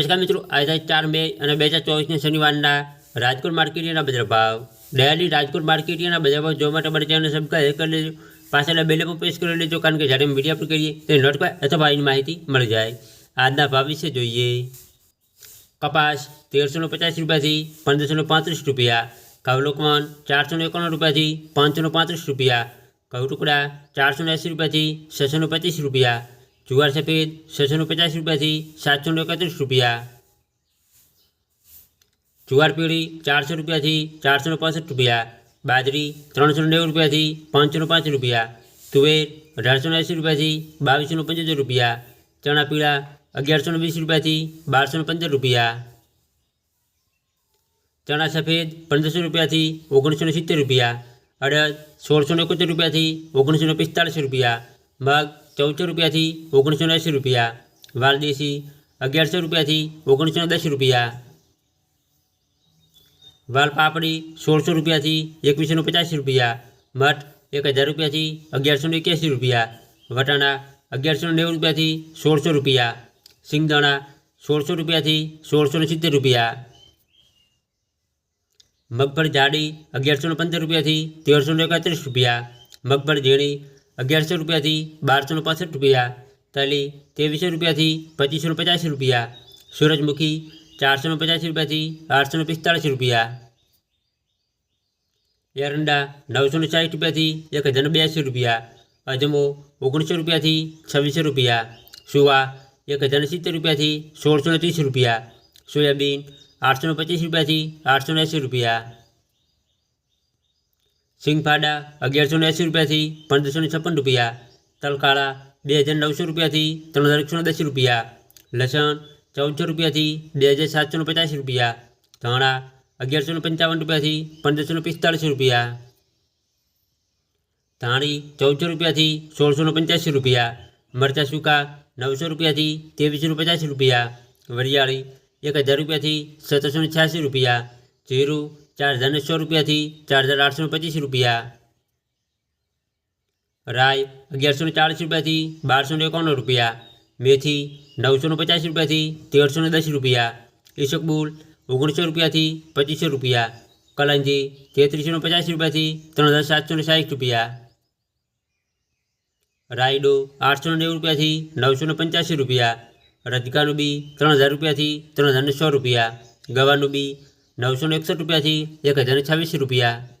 નમસ્કાર મિત્રો આજે ચાર મે અને બે હજાર ચોવીસને શનિવારના રાજકોટ માર્કેટના બજાર ભાવ ડેલી રાજકોટ માર્કેટના બજાર ભાવ જોવા માટે અમારી ચેનલ સબસ્ક્રાઈબ કરી લેજો પાછળના બેલ પર પ્રેસ કરી લેજો કારણ કે જ્યારે અમે વિડીયો અપલોડ કરીએ તે નોટિફાય અથવા એની માહિતી મળી જાય આજના ભાવ વિશે જોઈએ કપાસ તેરસો પચાસ રૂપિયાથી પંદરસો પાંત્રીસ રૂપિયા કવલોકમન ચારસો એકાણું રૂપિયાથી પાંચસો પાંત્રીસ રૂપિયા ઘઉં ટુકડા ચારસો એંસી રૂપિયાથી છસો પચીસ રૂપિયા જુવાર સફેદ છસો પચાસ રૂપિયાથી સાતસો એકત્રીસ રૂપિયા જુવાર પીળી ચારસો રૂપિયાથી ચારસો પાસઠ રૂપિયા બાજરી ત્રણસો નેવું રૂપિયાથી પાંચસો પાંચ રૂપિયા તુવેર અઢારસો એંસી રૂપિયાથી બાવીસો પંચોતેર રૂપિયા ચણા પીળા અગિયારસો વીસ રૂપિયાથી બારસો પંદર રૂપિયા ચણા સફેદ પંદરસો રૂપિયાથી ઓગણીસો સિત્તેર રૂપિયા અડદ સોળસો એકોતેર રૂપિયાથી ઓગણીસો પિસ્તાળીસ રૂપિયા મગ ચૌદસો રૂપિયાથી ઓગણીસો એંસી રૂપિયા વાલદેશી અગિયારસો રૂપિયાથી ઓગણીસો દસ રૂપિયા વાલ પાપડી સોળસો રૂપિયાથી એકવીસો પચાસ રૂપિયા મઠ એક હજાર રૂપિયાથી અગિયારસો એક્યાસી રૂપિયા વટાણા અગિયારસો નેવું રૂપિયાથી સોળસો રૂપિયા સિંગદાણા સોળસો રૂપિયાથી સોળસો સિત્તેર રૂપિયા મગફળી જાડી અગિયારસો પંદર રૂપિયાથી તેરસો એકત્રીસ રૂપિયા મગફળી ઝીણી અગિયારસો રૂપિયાથી બારસો પાસઠ રૂપિયા તલી ત્રેવીસો રૂપિયાથી પચીસો પચાસ રૂપિયા સૂરજમુખી ચારસો પચાસ રૂપિયાથી આઠસો પિસ્તાળીસ રૂપિયા એરંડા નવસો સાઠ રૂપિયાથી એક હજાર બ્યાસી રૂપિયા અજમો ઓગણીસો રૂપિયાથી છવ્વીસો રૂપિયા સુવા એક હજાર સિત્તેર રૂપિયાથી સોળસો ત્રીસ રૂપિયા સોયાબીન આઠસો પચીસ રૂપિયાથી આઠસો એંસી રૂપિયા સિંગફાડા અગિયારસો એંસી રૂપિયાથી પંદરસો છપ્પન રૂપિયા તલકાળા બે હજાર નવસો રૂપિયાથી ત્રણ હજાર એકસો દસ રૂપિયા લસણ ચૌદસો રૂપિયાથી બે હજાર સાતસો પચાસ રૂપિયા ધાણા અગિયારસો પંચાવન રૂપિયાથી પંદરસો પિસ્તાળીસ રૂપિયા ધાણી ચૌદસો રૂપિયાથી સોળસો પંચ્યાસી રૂપિયા મરચાં સૂકા નવસો રૂપિયાથી ત્રેવીસો પચાસ રૂપિયા વરિયાળી એક હજાર રૂપિયાથી સત્તરસો છ્યાસી રૂપિયા જીરું ચાર હજાર સો રૂપિયાથી ચાર હજાર આઠસો પચીસ રૂપિયા. રાય અગિયારસો ચાલીસ રૂપિયાથી બારસો ને એકાણું રૂપિયા. મેથી નવસો પચાસ રૂપિયાથી તેરસો દસ રૂપિયા. ઈસકબુલ ઓગણીસો રૂપિયાથી પચીસો રૂપિયા. કલંજી તેત્રીસો પચાસ રૂપિયાથી ત્રણ હજાર સાતસો સાઠ રૂપિયા. રાયડો આઠસો નેવું રૂપિયાથી નવસો પંચ્યાસી રૂપિયા. રજકાનું બી ત્રણ હજાર રૂપિયાથી ત્રણ હજાર સો રૂપિયા. ગવાનું બી નવસો એકસઠ રૂપિયાથી એક હજાર છવ્વીસ રૂપિયા.